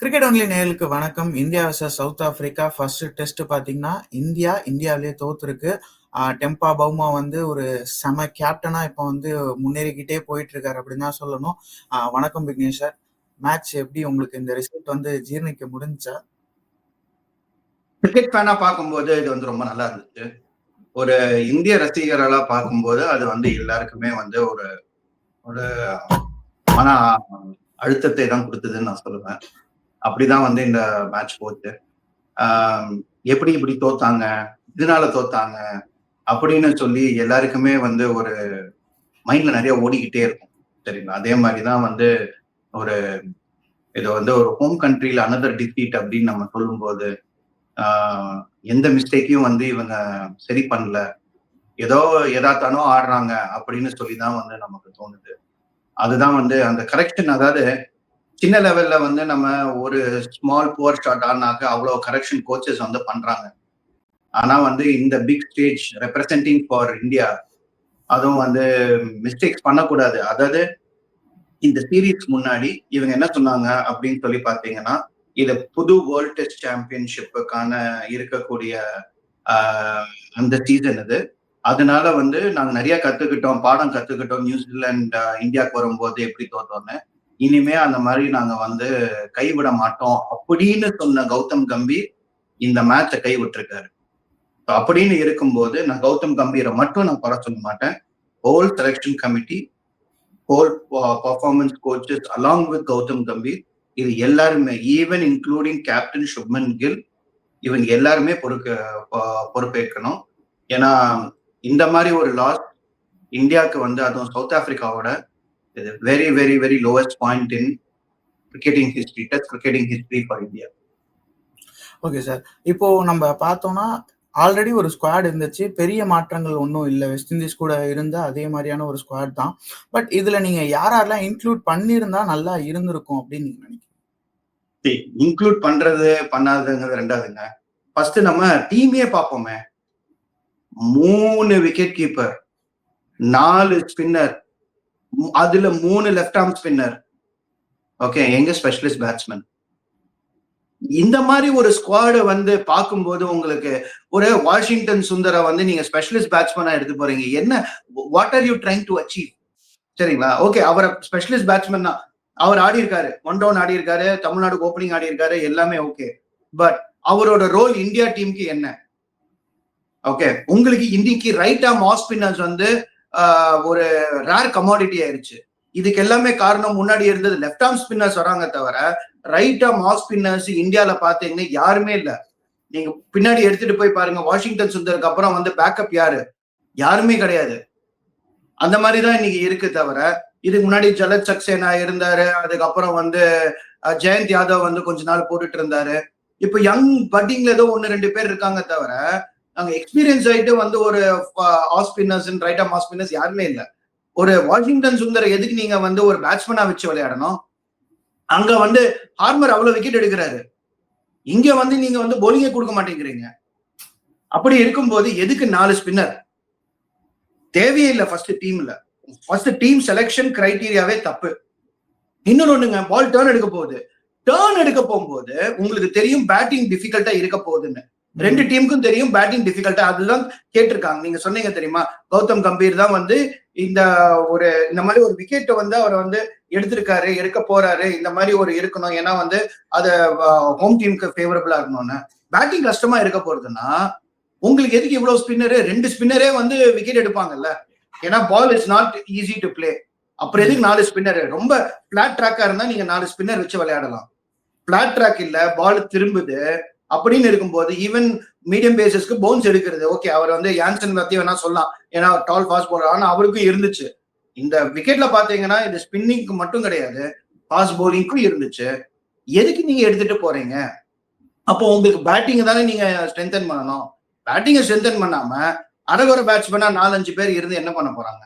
Cricket only நேர்களுக்கு வணக்கம். India versus South Africa first test பார்த்தீங்கன்னா இந்தியா இந்தியாவிலேயே தோத்துருக்கு. டெம்பா பவுமா வந்து ஒரு செம கேப்டனா இப்போ வந்து முன்னேறிக்கிட்டே போயிட்டு இருக்காரு அப்படின்னு தான் சொல்லணும். வணக்கம் விக்னேஷ் சார். மேட்ச் எப்படி உங்களுக்கு இந்த ரிசல்ட் வந்து ஜீர்ணிக்க முடிஞ்சா? கிரிக்கெட் ஃபேனா பார்க்கும்போது இது வந்து ரொம்ப நல்லா இருந்துச்சு. ஒரு இந்திய ரசிகர்களா பார்க்கும்போது அது வந்து எல்லாருக்குமே வந்து ஒரு ஒரு மன அழுத்தத்தை தான் கொடுத்ததுன்னு நான் சொல்லுவேன். அப்படிதான் வந்து இந்த மேட்ச் போச்சு. எப்படி இப்படி தோத்தாங்க? இதனால தோத்தாங்க? அப்படின்னு சொல்லி எல்லாருக்குமே வந்து ஒரு மைண்ட்ல நிறைய ஓடிக்கிட்டே இருக்கும். சரிங்களா? அதே மாதிரிதான் வந்து ஒரு இது வந்து ஒரு ஹோம் கண்ட்ரியில் அனதர் டிஃபீட் அப்படின்னு நம்ம சொல்லும்போது எந்த மிஸ்டேக்கையும் வந்து இவங்க சரி பண்ணல. ஏதோ எதாத்தானோ ஆடுறாங்க அப்படின்னு சொல்லி தான் வந்து நமக்கு தோணுது. அதுதான் வந்து அந்த கரெக்ஷன் அதாவது சின்ன லெவல்ல வந்து நம்ம ஒரு ஸ்மால் புவர் ஷாட் ஆனாக்க அவ்வளோ கரெக்ஷன் கோச்சஸ் வந்து பண்றாங்க. ஆனா வந்து இந்த big stage representing for India அதுவும் வந்து மிஸ்டேக்ஸ் பண்ணக்கூடாது. அதாவது இந்த சீரீஸ் முன்னாடி இவங்க என்ன சொன்னாங்க அப்படின்னு சொல்லி பார்த்தீங்கன்னா இது புது வேர்ல்ட் டெஸ்ட் சாம்பியன்ஷிப்புக்கான இருக்கக்கூடிய அந்த சீசன் இது. அதனால வந்து நாங்கள் நிறைய கத்துக்கிட்டோம் பாடம் கத்துக்கிட்டோம் நியூசிலாண்ட் இந்தியாவுக்கு வரும்போது எப்படி தோத்தோன்னு. இனிமே அந்த மாதிரி நாங்க வந்து கைவிட மாட்டோம் அப்படின்னு சொன்ன கௌதம் கம்பீர் இந்த மேட்சை கைவிட்டிருக்காரு. அப்படின்னு இருக்கும்போது நான் கௌதம் கம்பீரை மட்டும் நான் குறை சொல்ல மாட்டேன். Whole selection committee whole performance coaches along with Gautam Gambhir இது எல்லாருமே even including captain Shubman Gill இவங்க எல்லாருமே பொறுக்க பொறுப்பேற்கணும். ஏன்னா இந்த மாதிரி ஒரு லாஸ் இந்தியாவுக்கு வந்து அதுவும் சவுத் ஆப்பிரிக்காவோட இது very very very lowest point in cricketing history test cricketing history for India okay sir இப்போ நம்ம பார்த்தோம்னா ஆல்ரெடி ஒரு ஸ்குவாட் இருந்துச்சு. பெரிய மாற்றங்கள் ஒன்றும் இல்லை. வெஸ்ட் இண்டீஸ் கூட இருந்த அதே மாதிரியான ஒரு ஸ்குவாட் தான். பட் இதுல நீங்க யாரெல்லாம் இன்க்ளூட் பண்ணியிருந்தா நல்லா இருந்திருக்கும் அப்படின்னு நீங்க நினைக்கிறீங்க? இன்க்ளூட் பண்றது பண்ணாததுங்கிறது ரெண்டாவதுங்க. ஃபர்ஸ்ட் நம்ம டீமே பார்ப்போமே. மூணு விக்கெட் கீப்பர் நாலு ஸ்பின்னர் அதுல மூணு லெஃப்ட் ஆர்ம் ஸ்பின்னர் ஓகே எங்க ஸ்பெஷலிஸ்ட் பேட்ஸ்மேன் இந்த மாதிரி ஒரு ஸ்குவாடை வந்து பார்க்கும்போது உங்களுக்கு ஒரு வாஷிங்டன் சுந்தரை வந்து நீங்க ஸ்பெஷலிஸ்ட் பேட்ஸ்மேனா எடுத்து போறீங்க. என்ன what are you trying to achieve சரிங்களா? ஓகே அவரை ஸ்பெஷலிஸ்ட் பேட்ஸ்மேன் தான் அவர் ஆடி இருக்காரு. ஒன் டவுன் ஆடி இருக்காரு தமிழ்நாடு ஓப்பனிங் ஆடி இருக்காரு எல்லாமே ஓகே பட் அவரோட ரோல் இந்தியா டீமுக்கு என்ன? ஓகே உங்களுக்கு இன்னைக்கு ரைட் ஆம் ஆஃப் ஸ்பின்னர்ஸ் வந்து ஒரு ரேர் கமாடிட்டி ஆயிருச்சு. இதுக்கு எல்லாமே காரணம் முன்னாடி இருந்தது லெஃப்ட் ஆர்ம் ஸ்பின்னர்ஸ் வராங்க தவிர ரைட் ஆர்ம் ஆஃப் ஸ்பின்னர்ஸ் இந்தியால பாத்தீங்கன்னா யாருமே இல்ல. நீங்க பின்னாடி எடுத்துட்டு போய் பாருங்க வாஷிங்டன் சுந்தருக்கு அப்புறம் வந்து பேக்கப் யாரு? யாருமே கிடையாது. அந்த மாதிரி தான் இன்னைக்கு இருக்கு தவிர இதுக்கு முன்னாடி ஜலத் சக்சேனா இருந்தாரு அதுக்கப்புறம் வந்து ஜெயந்த் யாதவ் வந்து கொஞ்ச நாள் போட்டுட்டு இருந்தாரு. இப்ப யங் பட்டிங்ல ஏதோ ஒன்னு ரெண்டு பேர் இருக்காங்க தவிர நாங்க எக்ஸ்பீரியன்ஸ் ஆயிட்டு வந்து ஒரு ஆஃப் ரைட் ஆஃப் ஸ்பின்னர்ஸ் யாருமே இல்லை. ஒரு வாஷிங்டன் சுந்தர் எதுக்கு நீங்க வந்து ஒரு பேட்ஸ்மேனா வச்சு விளையாடணும்? அங்க வந்து ஹார்மர் அவ்வளவு விக்கெட் எடுக்கிறாரு. இங்க வந்து நீங்க வந்து போலிங்கே கொடுக்க மாட்டேங்கிறீங்க. அப்படி இருக்கும்போது எதுக்கு நாலு ஸ்பின்னர் தேவையே இல்லை ஃபர்ஸ்ட் டீம்ல ஃபர்ஸ்ட் டீம் செலெக்ஷன் கிரைட்டீரியாவே தப்பு. இன்னொன்னு ஒண்ணுங்க பால் டேர்ன் எடுக்க போகுது. டேர்ன் எடுக்க போகும்போது உங்களுக்கு தெரியும் பேட்டிங் டிஃபிகல்ட்டா இருக்க போகுதுன்னு. ரெண்டு டீமுக்கும் தெரியும் பேட்டிங் டிஃபிகல்ட்டா அதுதான் கேட்டிருக்காங்க. நீங்க சொன்னீங்க தெரியுமா? கௌதம் கம்பீர் தான் வந்து இந்த ஒரு இந்த மாதிரி ஒரு விக்கெட்டை வந்து அவர் வந்து எடுத்திருக்காரு எடுக்க போறாரு இந்த மாதிரி ஒரு இருக்கணும். ஏன்னா வந்து அது ஹோம் டீமுக்கு ஃபேவரபிளா இருக்கணும்னு. பேட்டிங் கஷ்டமா இருக்க போறதுன்னா உங்களுக்கு எதுக்கு இவ்வளவு ஸ்பின்னரு ரெண்டு ஸ்பின்னரே வந்து விக்கெட் எடுப்பாங்கல்ல. ஏன்னா ball is not easy to play அப்புறம் எதுக்கு நாலு ஸ்பின்னர் ரொம்ப பிளாட் ட்ராக்கா இருந்தா நீங்க நாலு ஸ்பின்னர் வச்சு விளையாடலாம். பிளாட் ட்ராக் இல்ல பால் திரும்புது அப்படின்னு இருக்கும்போது ஈவன் மீடியம் பேசஸ்க்கு பவுன்ஸ் எடுக்கிறது. ஓகே அவர் வந்து யான்சன் பத்தி வேணா சொல்லலாம். ஏன்னா டால் ஃபாஸ்ட் போலர் ஆனா அவருக்கும் இருந்துச்சு. இந்த விக்கெட்ல பாத்தீங்கன்னா இது ஸ்பின்னிங்க்கு மட்டும் கிடையாது. ஃபாஸ்ட் பவுலிங்க்கும் இருந்துச்சு. எதுக்கு நீங்க எடுத்துட்டு போறீங்க? அப்போ உங்களுக்கு பேட்டிங் தானே நீங்க ஸ்ட்ரென்தன் பண்ணணும். பேட்டிங்கை ஸ்ட்ரென்தன் பண்ணாம அரகுற பேட்ஸ்மேனா நாலஞ்சு பேர் இருந்து என்ன பண்ண போறாங்க?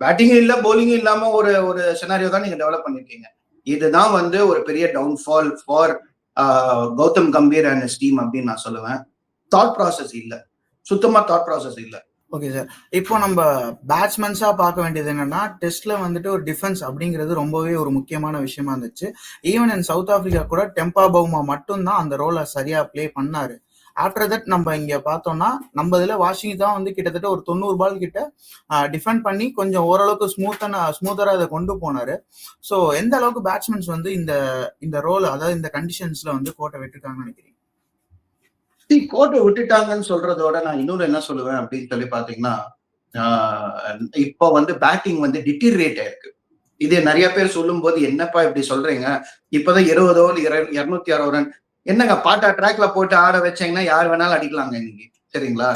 பேட்டிங்கும் இல்ல பவுலிங்கும் இல்லாம ஒரு ஒரு சினாரியோ தான் நீங்க டெவலப் பண்ணிருக்கீங்க. இதுதான் வந்து ஒரு பெரிய downfall for Gautam Gambhir and team அப்படின்னு நான் சொல்லுவேன். தாட் ப்ராசஸ் இல்லை. சுத்தமா தாட் ப்ராசஸ் இல்லை. ஓகே சார் இப்போ நம்ம பேட்ஸ்மென்ஸாக பார்க்க வேண்டியது என்னன்னா டெஸ்ட்ல வந்துட்டு ஒரு டிஃபென்ஸ் அப்படிங்கிறது ரொம்பவே ஒரு முக்கியமான விஷயமா இருந்துச்சு. ஈவன் இன் சவுத் ஆப்பிரிக்கா கூட டெம்பா பவுமா மட்டும்தான் அந்த ரோலை சரியா ப்ளே பண்ணாரு. ஆஃப்டர் தட் நம்ம இங்க பார்த்தோம்னா நம்ம இதுல வாஷிங்டன் வந்து கிட்டத்தட்ட ஒரு தொண்ணூறு பால் கிட்ட டிஃபெண்ட் பண்ணி கொஞ்சம் ஓரளவுக்கு ஸ்மூத்தன ஸ்மூத்தரா அதை கொண்டு போனாரு. ஸோ எந்த அளவுக்கு பேட்ஸ்மேன்ஸ் வந்து இந்த இந்த ரோல் அதாவது இந்த கண்டிஷன்ஸ்ல வந்து கோட்டை விட்டுருக்காங்கன்னு நினைக்கிறீங்க? கோட்டை விட்டுட்டாங்கன்னு சொல்றதோட நான் இன்னொரு என்ன சொல்லுவேன் அப்படின்னு சொல்லி பாத்தீங்கன்னா ஆஹ் இப்போ வந்து பேட்டிங் வந்து டிட்டீரியேட் ஆயிருக்கு. இது நிறைய பேர் சொல்லும் போது என்னப்பா இப்படி சொல்றீங்க? இப்பதான் இருபது இரநூத்தி இருநூத்தி அறுபது ரன் என்னங்க பாட்டா ட்ராக்ல போட்டு ஆட வச்சீங்கன்னா யார் வேணாலும் அடிக்கலாங்க இன்னைக்கு. சரிங்களா?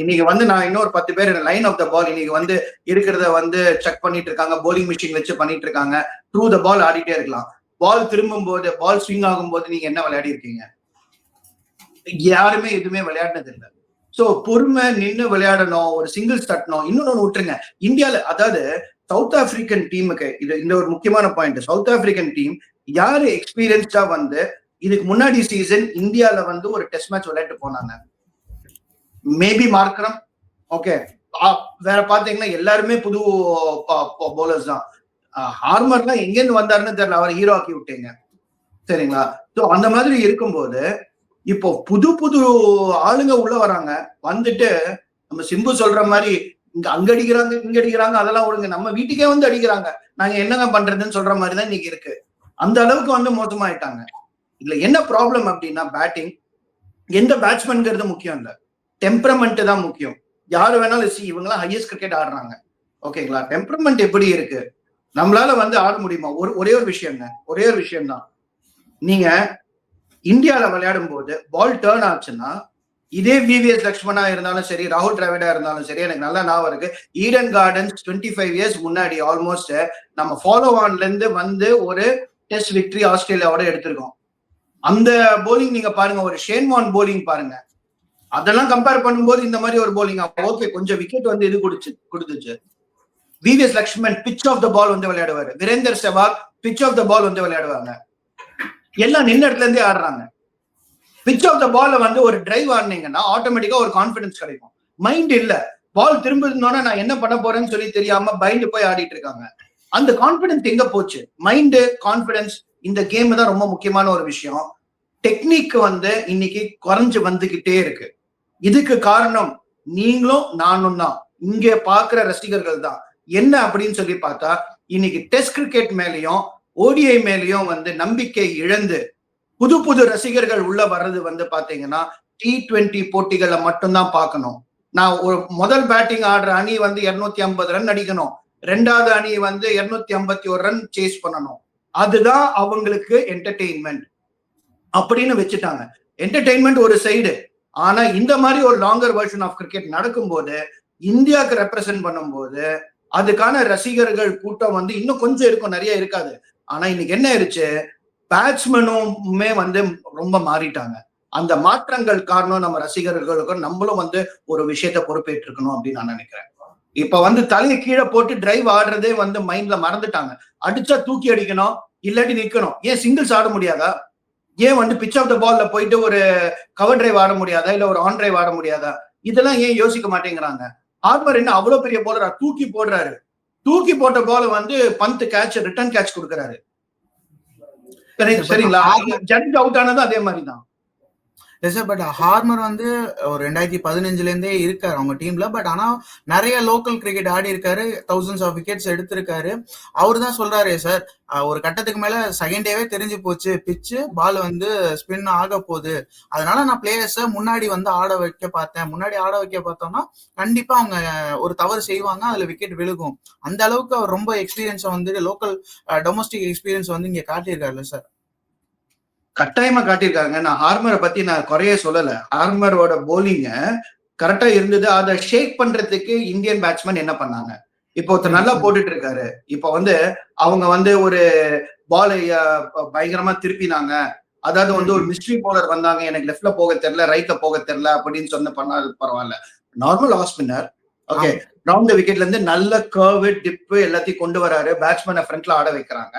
இன்னைக்கு வந்து நான் இன்னொரு பத்து பேர் லைன் ஆஃப் த பால் இன்னைக்கு வந்து இருக்கிறத வந்து செக் பண்ணிட்டு இருக்காங்க. போலிங் மிஷின் வச்சு பண்ணிட்டு இருக்காங்க. த்ரூ த பால் ஆடிட்டே இருக்கலாம். பால் திரும்பும் போது பால் ஸ்விங் ஆகும் போது நீங்க என்ன விளையாடி இருக்கீங்க? யாருமே எதுவுமே விளையாடினது இல்லை. சோ பொறுமை நின்னு விளையாடணும் ஒரு சிங்கிள்ஸ் தட்டணும் இன்னொன்னு விட்டுருங்க. இந்தியால அதாவது சவுத் ஆப்பிரிக்கன் டீமுக்கு இது இந்த ஒரு முக்கியமான பாயிண்ட் சவுத் ஆப்பிரிக்கன் டீம் யாரு எக்ஸ்பீரியன்ஸ்டா வந்து இதுக்கு முன்னாடி சீசன் இந்தியால வந்து ஒரு டெஸ்ட் மேட்ச் விளையாட்டு போனாங்க. மேபி மார்க்கரம் ஓகே வேற பாத்தீங்கன்னா எல்லாருமே புது போலர்ஸ் தான். ஹார்மர்லாம் எங்கேருந்து வந்தாருன்னு தெரியல அவர் ஹீரோ ஆக்கி விட்டீங்க. சரிங்களா? ஸோ அந்த மாதிரி இருக்கும்போது இப்போ புது புது ஆளுங்க உள்ள வராங்க. வந்துட்டு நம்ம சிம்பு சொல்ற மாதிரி இங்க அங்க அடிக்கிறாங்க இங்க அடிக்கிறாங்க அதெல்லாம் விடுங்க. நம்ம வீட்டுக்கே வந்து அடிக்கிறாங்க. நாங்க என்னங்க பண்றதுன்னு சொல்ற மாதிரி தான் இன்னைக்கு இருக்கு. அந்த அளவுக்கு வந்து மோசமாயிட்டாங்க. இதுல என்ன ப்ராப்ளம் அப்படின்னா பேட்டிங் எந்த பேட்ஸ்மேன்கிறது முக்கியம் இல்லை. டெம்பரமெண்ட் தான் முக்கியம். யாரு வேணாலும் சி இவங்கெல்லாம் ஹையஸ்ட் கிரிக்கெட் ஆடுறாங்க. ஓகேங்களா டெம்பரமெண்ட் எப்படி இருக்கு? நம்மளால வந்து ஆட முடியுமா? ஒரு ஒரே ஒரு விஷயங்க ஒரே ஒரு விஷயம் தான். நீங்க இந்தியாவில் விளையாடும் போது பால் டேர்ன் ஆச்சுன்னா இதே விவிஎஸ் லக்ஷ்மணா இருந்தாலும் சரி ராகுல் டிராவிடா இருந்தாலும் சரி எனக்கு நல்லா ஞாபகம் இருக்கு. Eden Gardens twenty five years முன்னாடி ஆல்மோஸ்ட் நம்ம ஃபாலோ ஆன்ல இருந்து வந்து ஒரு டெஸ்ட் விக்டரி ஆஸ்திரேலியாவோட எடுத்திருக்கோம். அந்த போலிங் நீங்க பாருங்க ஒரு ஷேன்வான் போலிங் பாருங்க. அதெல்லாம் கம்பேர் பண்ணும்போது இந்த மாதிரி ஒரு போலிங் ஓகே கொஞ்சம் விக்கெட் வந்து இது குடிச்சு கொடுத்துச்சு. VVS Laxman pitch of the ball வந்து விளையாடுவாரு. Virender Sehwag pitch of the ball வந்து விளையாடுவாங்க. எல்லாம் நின்ன இடத்துல இருந்தே ஆடுறாங்க. பிச் ஆஃப் த பால்ல வந்து ஒரு டிரைவ் ஆடினீங்கன்னா ஆட்டோமேட்டிக்கா ஒரு கான்பிடன்ஸ் கிடைக்கும். மைண்ட் இல்ல. பால் திரும்பினோன்னா நான் என்ன பண்ண போறேன்னு சொல்லி தெரியாம பயந்து போய் ஆடிட்டு இருக்காங்க. அந்த கான்பிடன்ஸ் எங்க போச்சு? மைண்டு கான்பிடன்ஸ் இந்த கேம் தான் ரொம்ப முக்கியமான ஒரு விஷயம். டெக்னிக் வந்து இன்னைக்கு குறைஞ்சு வந்துகிட்டே இருக்கு. இதுக்கு காரணம் நீங்களும் நானும் தான். இங்க பாக்குற ரசிகர்கள் தான். என்ன அப்படின்னு சொல்லி பார்த்தா இன்னைக்கு டெஸ்ட் கிரிக்கெட் மேலேயும் ஓடிஐ மேலேயும் வந்து நம்பிக்கை இழந்து புது புது ரசிகர்கள் உள்ள வர்றது வந்து பாத்தீங்கன்னா டி டுவெண்ட்டி போட்டிகளை மட்டும்தான் பார்க்கணும். நான் ஒரு முதல் பேட்டிங் ஆடுற அணி வந்து இருநூத்தி ஐம்பது ரன் அடிக்கணும். ரெண்டாவது அணி வந்து இருநூத்தி ஐம்பத்தி ஒரு ரன் சேஸ் பண்ணணும். அதுதான் அவங்களுக்கு என்டர்டெயின்மெண்ட் அப்படின்னு வச்சுட்டாங்க. என்டர்டெயின்மெண்ட் ஒரு சைடு ஆனா இந்த மாதிரி ஒரு லாங்கர் வெர்ஷன் ஆஃப் கிரிக்கெட் நடக்கும்போது இந்தியாவுக்கு ரெப்ரசென்ட் பண்ணும்போது அதுக்கான ரசிகர்கள் கூட்டம் வந்து இன்னும் கொஞ்சம் இருக்கும் நிறைய இருக்காது. ஆனா இன்னைக்கு என்ன ஆயிருச்சு? பேட்ஸ்மேனுமே வந்து ரொம்ப மாறிட்டாங்க. அந்த மாற்றங்கள் காரணம் நம்ம ரசிகர்களுக்கும் நம்மளும் வந்து ஒரு விஷயத்த பொறுப்பேற்றிருக்கணும் அப்படின்னு நான் நினைக்கிறேன். இப்ப வந்து தலையை கீழே போட்டு டிரைவ் ஆடுறதே வந்து மைண்ட்ல மறந்துட்டாங்க. அடிச்சா தூக்கி அடிக்கணும் இல்லாட்டி நிக்கணும். ஏன் சிங்கிள்ஸ் ஆட முடியாதா? ஏன் வந்து பிச் ஆஃப் த பால்ல போயிட்டு ஒரு கவர் டிரைவ் ஆட முடியாதா? இல்ல ஒரு ஆன் டிரைவ் ஆட முடியாதா? இதெல்லாம் ஏன் யோசிக்க மாட்டேங்கிறாங்க? ஆர்மர் என்ன அவ்வளவு பெரிய போலரா தூக்கி போடுறாரு. தூக்கி போட்ட பால வந்து பந்த் கேட்ச் ரிட்டர்ன் கேட்ச் கொடுக்குறாரு. சரிங்களா? ஜட்ஜ் அவுட் ஆனதும் அதே மாதிரி தான் எஸ் சார் பட் ஹார்மர் வந்து ஒரு ரெண்டாயிரத்தி பதினஞ்சுல இருந்தே இருக்காரு அவங்க டீம்ல பட் ஆனா நிறைய லோக்கல் கிரிக்கெட் ஆடி இருக்காரு. தௌசண்ட்ஸ் ஆஃப் விக்கெட்ஸ் எடுத்திருக்காரு. அவர் தான் சொல்றாரு சார் ஒரு கட்டத்துக்கு மேல செகண்ட் டேவே தெரிஞ்சு போச்சு. பிச்சு பால் வந்து ஸ்பின் ஆக போகுது. அதனால நான் பிளேயர்ஸை முன்னாடி வந்து ஆட வைக்க பார்த்தேன். முன்னாடி ஆட வைக்க பார்த்தோம்னா கண்டிப்பா அவங்க ஒரு தவறு செய்வாங்க. அதுல விக்கெட் விழுகும். அந்த அளவுக்கு அவர் ரொம்ப எக்ஸ்பீரியன்ஸ் வந்து லோக்கல் டொமஸ்டிக் எக்ஸ்பீரியன்ஸ் வந்து இங்க காட்டியிருக்காருல்ல சார் கட்டாயமா காட்டியிருக்காங்க. நான் ஹார்மரை பத்தி நான் குறைய சொல்லல. ஹார்மரோட போலிங்க கரெக்டா இருந்தது. அதை ஷேக் பண்றதுக்கு இந்தியன் பேட்ஸ்மேன் என்ன பண்ணாங்க? இப்போ ஒருத்தர் நல்லா போட்டுட்டு இருக்காரு இப்போ வந்து அவங்க வந்து ஒரு பால் பயங்கரமா திருப்பினாங்க. அதாவது வந்து ஒரு மிஸ்ட்ரி போலர் வந்தாங்க. எனக்கு லெஃப்ட்ல போக தெரியல ரைட்ல போக தெரியல அப்படின்னு சொன்ன பண்ணாது பரவாயில்ல. Normal off spinner okay round விக்கெட்ல இருந்து நல்ல கர்வு டிப்பு எல்லாத்தையும் கொண்டு வராரு. பேட்ஸ்மேனை ஃப்ரண்ட்ல ஆட வைக்கிறாங்க.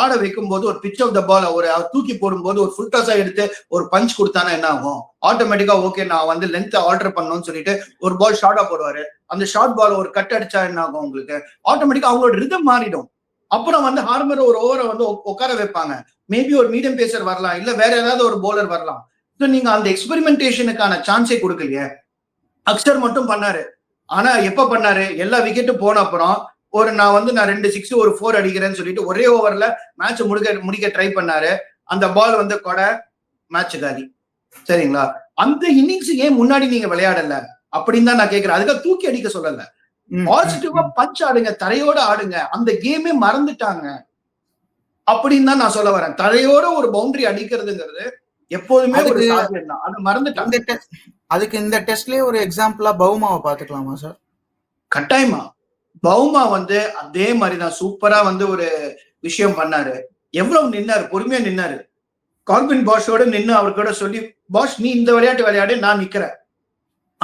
ஆட வைக்கும் போது ஒரு பிச் ஆஃப் த பால் ஒரு அவர் தூக்கி போடும்போது ஒரு ஃபுல் டாஸா எடுத்து ஒரு பஞ்ச் கொடுத்தானா என்ன ஆகும்? ஆட்டோமேட்டிக்கா ஓகே நான் வந்து லென்த் ஆல்டர் பண்ணணும்னு சொல்லிட்டு ஒரு பால் ஷார்ட்டா போடுவாரு. அந்த ஷார்ட் பால் ஒரு கட் அடிச்சா என்ன ஆகும் உங்களுக்கு? ஆட்டோமேட்டிக்கா அவங்களோட ரிதம் மாறிடும். அப்புறம் வந்து ஹார்மர் ஒரு ஓவரை வந்து உட்கார வைப்பாங்க. மேபி ஒரு மீடியம் பேசர் வரலாம் இல்ல வேற ஏதாவது ஒரு போலர் வரலாம். ஸோ நீங்க அந்த எக்ஸ்பெரிமெண்டேஷனுக்கான சான்ஸே கொடுக்கலையே. அக்ஷர் மட்டும் பண்ணாரு. ஆனா எப்ப பண்ணாரு? எல்லா விக்கெட்டும் போன அப்புறம் ஒரு நான் வந்து நான் ரெண்டு சிக்ஸ் ஒரு ஃபோர் அடிக்கிறேன்னு சொல்லிட்டு ஒரே ஓவர்ல மேட்ச் முடிக்க முடிக்க ட்ரை பண்ணாரு. அந்த பால் வந்து கொடை மேட்ச் காலி சரிங்களா? அந்த இன்னிங்ஸ் ஏன் முன்னாடி நீங்க விளையாடல? அப்படின்னு தான் நான் கேக்குறேன். அதுக்காக தூக்கி அடிக்க சொல்லல. பாசிட்டிவா பஞ்ச் ஆடுங்க தரையோட ஆடுங்க. அந்த கேமே மறந்துட்டாங்க. அப்படின்னு தான் நான் சொல்ல வரேன். தரையோட ஒரு பவுண்டரி அடிக்கிறதுங்கிறது எப்போதுமே ஒரு சாத்தியம் தான். அது மறந்துட்டாங்க. அதுக்கு இந்த டெஸ்ட்லயே ஒரு எக்ஸாம்பிளா பவுமாவை பாத்துக்கலாமா சார் கட்டாயமா. பவுமா வந்து அதே மாதிரி தான் சூப்பரா வந்து ஒரு விஷயம் பண்ணாரு. எவ்வளவு நின்னாரு? பொறுமையா நின்னாரு. கார்பின் பாஷோட நின்று அவர் கூட சொல்லி பாஷ் நீ இந்த விளையாட்டு விளையாடு நான் நிக்கிறேன்.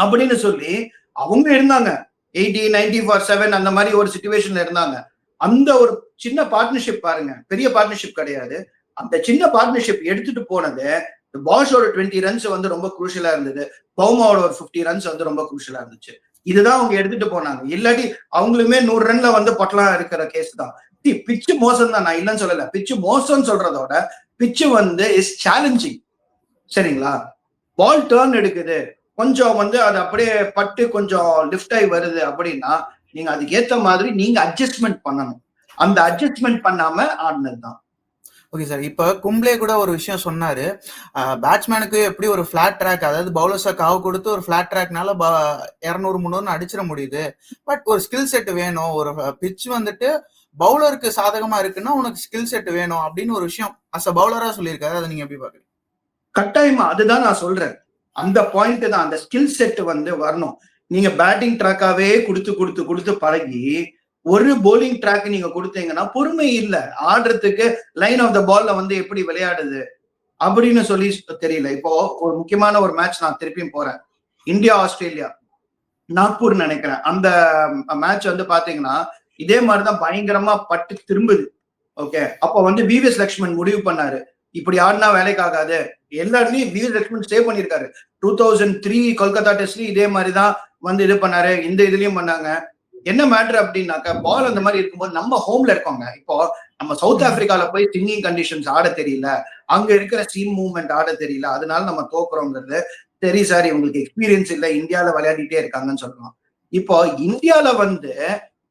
அப்படின்னு சொல்லி அவங்க இருந்தாங்க. எயிட்டி நைன்டி ஃபார் செவன் அந்த மாதிரி ஒரு சுச்சுவேஷன்ல இருந்தாங்க. அந்த ஒரு சின்ன பார்ட்னர்ஷிப் பாருங்க. பெரிய பார்ட்னர்ஷிப் கிடையாது. அந்த சின்ன பார்ட்னர்ஷிப் எடுத்துட்டு போனது பாஷோட டுவெண்ட்டி ரன்ஸ் வந்து ரொம்ப குரூஷலா இருந்தது. பவுமாவோட ஒரு ஃபிஃப்டி ரன்ஸ் வந்து ரொம்ப குரூஷலா இருந்துச்சு. இதுதான் அவங்க எடுத்துட்டு போனாங்க. இல்லாட்டி அவங்களுமே நூறு ரன்ல வந்து பொட்டலாம் இருக்கிற கேஸ் தான். பிச்சு மோசம் தான் நான் இல்லைன்னு சொல்லல. பிச்சு மோசம்னு சொல்றதோட பிச்சு வந்து இஸ் சேலஞ்சிங் சரிங்களா? பால் டேர்ன் எடுக்குது. கொஞ்சம் வந்து அது அப்படியே பட்டு கொஞ்சம் லிஃப்ட் ஆகி வருது அப்படின்னா நீங்க அதுக்கு ஏத்த மாதிரி நீங்க அட்ஜஸ்ட்மெண்ட் பண்ணணும். அந்த அட்ஜஸ்ட்மெண்ட் பண்ணாம ஆடினது தான் ஓகே சார் இப்போ கும்ப்ளே கூட ஒரு விஷயம் சொன்னாரு. பேட்ஸ்மேனுக்கு எப்படி ஒரு ஃபிளாட் ட்ராக் அதாவது பவுலர்ஸை காவு கொடுத்து ஒரு ஃபிளாட் ட்ராக்னால இரநூறு முந்நூறுனு அடிச்சிட முடியுது. பட் ஒரு ஸ்கில் செட் வேணும். ஒரு பிச் வந்துட்டு பவுலருக்கு சாதகமா இருக்குன்னா உனக்கு ஸ்கில் செட் வேணும் அப்படின்னு ஒரு விஷயம் அஸ் அ பவுலரா சொல்லியிருக்காரு. அதை நீங்க எப்படி பாக்குறீங்க கட்டாயமா. அதுதான் நான் சொல்றேன். அந்த பாயிண்ட் தான். அந்த ஸ்கில் செட் வந்து வரணும். நீங்க பேட்டிங் ட்ராக்காவே கொடுத்து கொடுத்து கொடுத்து பழகி ஒரு போலிங் ட்ராக் நீங்க கொடுத்தீங்கன்னா பொறுமை இல்ல. ஆடுறதுக்கு லைன் ஆஃப் த பால்ல வந்து எப்படி விளையாடுது அப்படின்னு சொல்லி தெரியல. இப்போ ஒரு முக்கியமான ஒரு மேட்ச் நான் திருப்பியும் போறேன். இந்தியா ஆஸ்திரேலியா நாக்பூர் நினைக்கிறேன். அந்த மேட்ச் வந்து பாத்தீங்கன்னா இதே மாதிரிதான் பயங்கரமா பட்டு திரும்புது. ஓகே அப்ப வந்து விவிஎஸ் லக்ஷ்மன் முடிவு பண்ணாரு. இப்படி ஆடினா வேலைக்கு ஆகாது. எல்லாருமே விவிஎஸ் லக்ஷ்மன் ஸ்டே பண்ணிருக்காரு டூ தௌசண்ட் த்ரீ கொல்கத்தா டெஸ்ட்லயும் இதே மாதிரி தான் வந்து இது பண்ணாரு. இந்த இதுலயும் பண்ணாங்க. என்ன மேட்ரு அப்படின்னாக்கா பால் அந்த மாதிரி இருக்கும்போது நம்ம ஹோம்ல இருக்கோங்க இப்போ நம்ம சவுத் ஆப்பிரிக்கால போய் சிங்கிங் கண்டிஷன்ஸ் ஆட தெரியல அங்க இருக்கிற சீம் மூவ்மெண்ட் ஆட தெரியல அதனால நம்ம தோக்குறோங்கிறது சரி சார் இவங்களுக்கு எக்ஸ்பீரியன்ஸ் இல்ல இந்தியால விளையாடிட்டே இருக்காங்கன்னு சொல்லலாம் இப்போ இந்தியால வந்து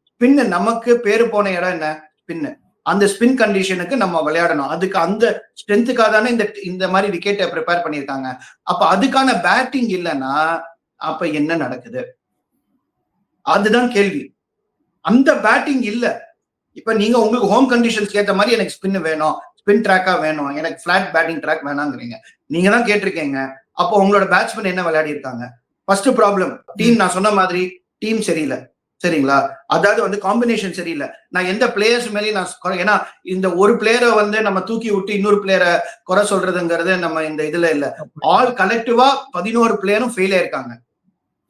ஸ்பின் நமக்கு பேரு போன இடம் என்ன? ஸ்பின்னு அந்த ஸ்பின் கண்டிஷனுக்கு நம்ம விளையாடணும். அதுக்கு அந்த ஸ்ட்ரென்த்துக்காக தானே இந்த இந்த மாதிரி விக்கெட்டை ப்ரிப்பேர் பண்ணியிருக்காங்க. அப்ப அதுக்கான பேட்டிங் இல்லைன்னா அப்ப என்ன நடக்குது? அதுதான் கேள்வி. அந்த பேட்டிங் இல்ல. இப்ப நீங்க உங்களுக்கு ஹோம் கண்டிஷன்ஸ்க்கு ஏத்த மாதிரி எனக்கு ஸ்பின் வேணும் ஸ்பின் ட்ராக்கா வேணும் எனக்கு ஃபிளாட் பேட்டிங் ட்ராக் வேணாங்கிறீங்க. நீங்க தான் கேட்டிருக்கீங்க. அப்போ உங்களோட பேட்ஸ்மேன் என்ன விளையாடி இருக்காங்க ஃபர்ஸ்ட் ப்ராப்ளம் டீம் நான் சொன்ன மாதிரி டீம் சரியில்லை. சரிங்களா? அதாவது வந்து காம்பினேஷன் சரியில்லை. நான் எந்த பிளேயர்ஸ் மேலேயும் நான் ஏன்னா இந்த ஒரு பிளேயரை வந்து நம்ம தூக்கி விட்டு இன்னொரு பிளேயரை குறை சொல்றதுங்கிறது நம்ம இந்த இதுல இல்ல. ஆல் கலெக்டிவா பதினோரு பிளேயரும் ஃபெயில் ஆயிருக்காங்க.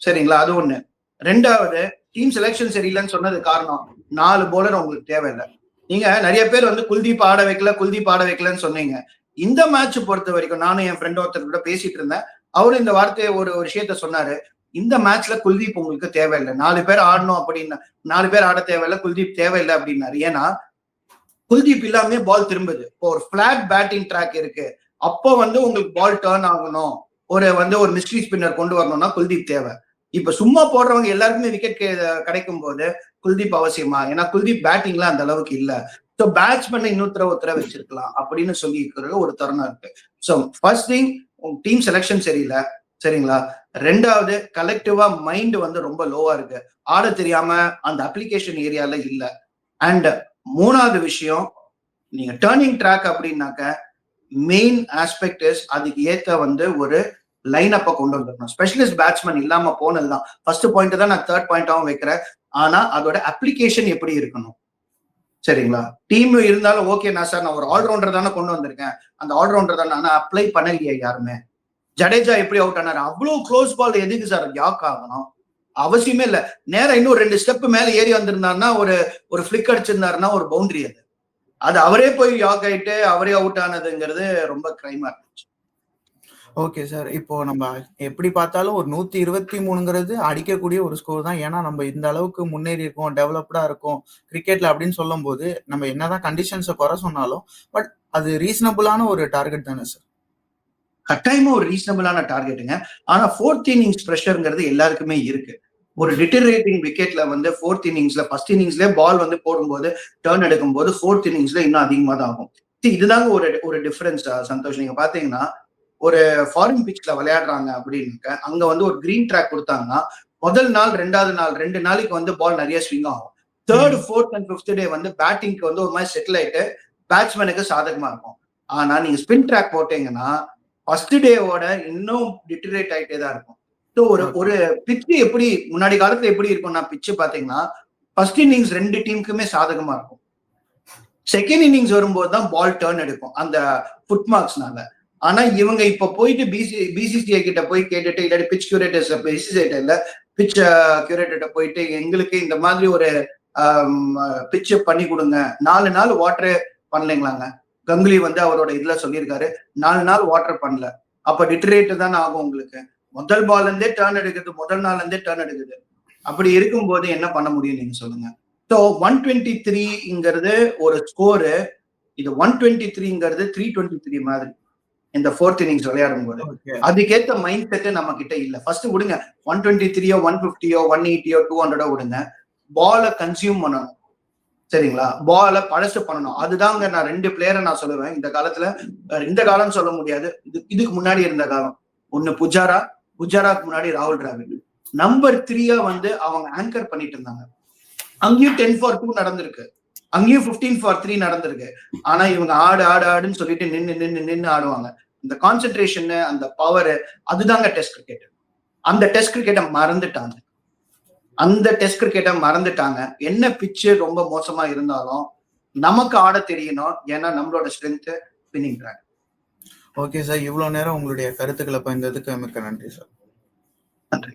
சரிங்களா? அது ஒண்ணு. ரெண்டாவது டீம் செலெக்ஷன் சரியில்லைன்னு சொன்னது காரணம் நாலு போலர் உங்களுக்கு தேவையில்லை. நீங்க நிறைய பேர் வந்து குல்தீப் ஆட வைக்கல குல்தீப் ஆட வைக்கலன்னு சொன்னீங்க. இந்த மேட்ச் பொறுத்த வரைக்கும் நானும் என் ஃப்ரெண்ட் ஒருத்தர் கூட பேசிட்டு இருந்தேன். அவரும் இந்த வார்த்தையை ஒரு ஒரு விஷயத்த சொன்னாரு. இந்த மேட்ச்ல குல்தீப் உங்களுக்கு தேவையில்லை. நாலு பேர் ஆடணும் அப்படின்னா நாலு பேர் ஆட தேவையில்லை குல்தீப் தேவையில்லை அப்படின்னாரு. ஏன்னா குல்தீப் இல்லாம பால் திரும்புது. இப்போ ஒரு பிளாட் பேட்டிங் ட்ராக் இருக்கு. அப்போ வந்து உங்களுக்கு பால் டேர்ன் ஆகணும். ஒரு வந்து ஒரு மிஸ்ட்ரி ஸ்பின்னர் கொண்டு வரணும்னா குல்தீப் தேவை. இப்ப சும்மா போடுறவங்க எல்லாருக்குமே விக்கெட் கிடைக்கும் போது குல்தீப் அவசியமா? ஏன்னா குல்தீப் பேட்டிங்ல அந்த அளவுக்கு இல்ல. ஸோ பேட்ஸ்மேன் இன்னொருத்தர ஒருத்தர வச்சிருக்கலாம் அப்படின்னு சொல்லி இருக்கிற ஒரு தருணம் இருக்கு. So first thing team selection சரியில்லை. சரிங்களா? ரெண்டாவது கலெக்டிவா மைண்ட் வந்து ரொம்ப லோவா இருக்கு. ஆட தெரியாம அந்த அப்ளிகேஷன் ஏரியால இல்ல. அண்ட் மூணாவது விஷயம் நீங்க டேர்னிங் ட்ராக் அப்படின்னாக்க மெயின் ஆஸ்பெக்ட் இஸ் அதுக்கு ஏத்த வந்து ஒரு லைன் அப்ப கொண்டு வந்துடணும். ஸ்பெஷலிஸ்ட் பேட்ஸ்மேன் இல்லாம போனதுதான். ஃபர்ஸ்ட் பாயிண்ட் தான் நான் தேர்ட் பாயிண்டாவும் வைக்கிறேன். ஆனா அதோட அப்ளிகேஷன் எப்படி இருக்கணும்? சரிங்களா? டீம் இருந்தாலும் ஓகே நான் சார் நான் ஒரு ஆல்ரவுண்டர் தானே கொண்டு வந்திருக்கேன். அந்த ஆல்ரவுண்டர் தானே ஆனா அப்ளை பண்ணலையே யாருமே. ஜடேஜா எப்படி அவுட் ஆனாரு? அவ்வளவு க்ளோஸ் பால் எதுக்கு சார் யாக் ஆகணும். அவசியமே இல்ல. நேரம் இன்னும் ரெண்டு ஸ்டெப் மேல ஏறி வந்திருந்தாருன்னா ஒரு ஒரு ஃபிளிக் அடிச்சிருந்தாருன்னா ஒரு பவுண்டரி அது. அது அவரே போய் யாக் ஆயிட்டு அவரே அவுட் ஆனதுங்கிறது ரொம்ப கிரைமா இருந்துச்சு. ஓகே சார் இப்போ நம்ம எப்படி பார்த்தாலும் ஒரு நூத்தி இருபத்தி மூணுங்கிறது அடிக்கக்கூடிய ஒரு ஸ்கோர் தான். ஏன்னா நம்ம இந்த அளவுக்கு முன்னேறி இருக்கோம் டெவலப்டா இருக்கோம் கிரிக்கெட்ல அப்படின்னு சொல்லும் போது நம்ம என்னதான் கண்டிஷன்ஸை குறை சொன்னாலும் பட் அது ரீசனபிளான ஒரு டார்கெட் தானே சார் கட்டாயமா ஒரு ரீசனபிளான டார்கெட்டுங்க ஆனா ஃபோர்த் இன்னிங்ஸ் ப்ரெஷருங்கிறது எல்லாருக்குமே இருக்கு. ஒரு டிட்டரேட்டிங் விக்கெட்ல வந்து ஃபோர்த் இன்னிங்ஸ்ல ஃபர்ஸ்ட் இன்னிங்ஸ்ல பால் வந்து போடும்போது டேர்ன் எடுக்கும்போது ஃபோர்த் இன்னிங்ஸ்ல இன்னும் அதிகமா தான் ஆகும். See, இதுதாங்க ஒரு ஒரு டிஃபரன்ஸ் சந்தோஷ். நீங்க பாத்தீங்கன்னா ஒரு ஃபாரின் பிச்ல விளையாடுறாங்க அப்படின்னாக்க அங்க வந்து ஒரு கிரீன் ட்ராக் கொடுத்தாங்கன்னா முதல் நாள் ரெண்டாவது நாள் ரெண்டு நாளைக்கு வந்து பால் நிறைய ஸ்விங் ஆகும். Third fourth and fifth day வந்து பேட்டிங்க்கு வந்து ஒரு மாதிரி செட்டில் ஆயிட்டு பேட்ஸ்மேனுக்கு சாதகமா இருக்கும். ஆனா நீங்க ஸ்பின் ட்ராக் போட்டீங்கன்னா ஃபர்ஸ்ட் டேவோட இன்னும் டிட்டரேட் ஆயிட்டே தான் இருக்கும். ஸோ ஒரு ஒரு பிச்சு எப்படி முன்னாடி காலத்துல எப்படி இருக்கும்னா பிச்சு பாத்தீங்கன்னா ஃபர்ஸ்ட் இன்னிங்ஸ் ரெண்டு டீமுக்குமே சாதகமா இருக்கும். செகண்ட் இன்னிங்ஸ் வரும்போது தான் பால் டேர்ன் எடுக்கும். அந்த ஃபுட் மார்க்ஸ்னால ஆனா இவங்க இப்ப போயிட்டு பிசி பிசிசிஐ கிட்ட போய் கேட்டுட்டு இல்லாட்டி பிச் கியூரேட்டர்ஸ் பிசிசிஐ இல்ல பிச் கியூரேட்டர்கிட்ட போயிட்டு எங்களுக்கு இந்த மாதிரி ஒரு பிச்சு பண்ணி கொடுங்க. நாலு நாள் வாட்டர் பண்ணலைங்களாங்க. கங்குலி வந்து அவரோட இதுல சொல்லியிருக்காரு. நாலு நாள் வாட்டர் பண்ணல. அப்ப டிட்டரேட் தானே ஆகும் உங்களுக்கு. முதல் பால் இருந்தே டேர்ன் எடுக்குது முதல் நாள்ல இருந்தே டேர்ன் எடுக்குது. அப்படி இருக்கும்போது என்ன பண்ண முடியும் நீங்க சொல்லுங்க. ஸோ ஒன் டுவெண்ட்டி த்ரீங்கிறது ஒரு ஸ்கோரு இது ஒன் டுவெண்ட்டி த்ரீங்கிறது த்ரீ டுவெண்ட்டி த்ரீ மாதிரி. இந்த ஃபோர்த் இன்னிங்ஸ் விளையாடும் போது. அதுக்கேத்த மைண்ட் செட் நம்ம கிட்ட இல்ல. ஃபர்ஸ்ட் விடுங்க. ஒன் டுவெண்ட்டி த்ரீயோ ஒன் பிப்டியோ ஒன் எயிட்டியோ டூ ஹண்ட்ரடோ விடுங்க. பாலை கன்சியூம் பண்ணணும். சரிங்களா? பாலை பழசு பண்ணணும். அதுதாங்க நான் ரெண்டு பிளேயரை நான் சொல்லுவேன். இந்த காலத்துல இந்த காலம் சொல்ல முடியாது. இது இதுக்கு முன்னாடி இருந்த காலம். ஒன்னு புஜாரா புஜாராக்கு முன்னாடி ராகுல் டிராவிட். நம்பர் த்ரீயா வந்து அவங்க ஆங்கர் பண்ணிட்டு இருந்தாங்க. அங்கேயும் டென் ஃபார் டூ நடந்திருக்கு. அங்கேயும் பிப்டீன் ஃபார் த்ரீ நடந்திருக்கு. ஆனா இவங்க ஆடு ஆடு ஆடுன்னு சொல்லிட்டு நின்னு நின்னு நின்னு ஆடுவாங்க. இந்த கான்சென்ட்ரேஷன் அந்த பவர் அதுதாங்க டெஸ்ட் கிரிக்கெட் அந்த டெஸ்ட் கிரிக்கெட்டை மறந்துட்டாங்க. அந்த டெஸ்ட் கிரிக்கெட்டை மறந்துட்டாங்க. என்ன பிச்சு ரொம்ப மோசமா இருந்தாலும் நமக்கு ஆட தெரியணும். ஏன்னா நம்மளோட strength spinning track okay sir இவ்வளவு நேரம் உங்களுடைய கருத்துக்களை பகிர்ந்ததுக்கு மிக்க நன்றி சார் நன்றி.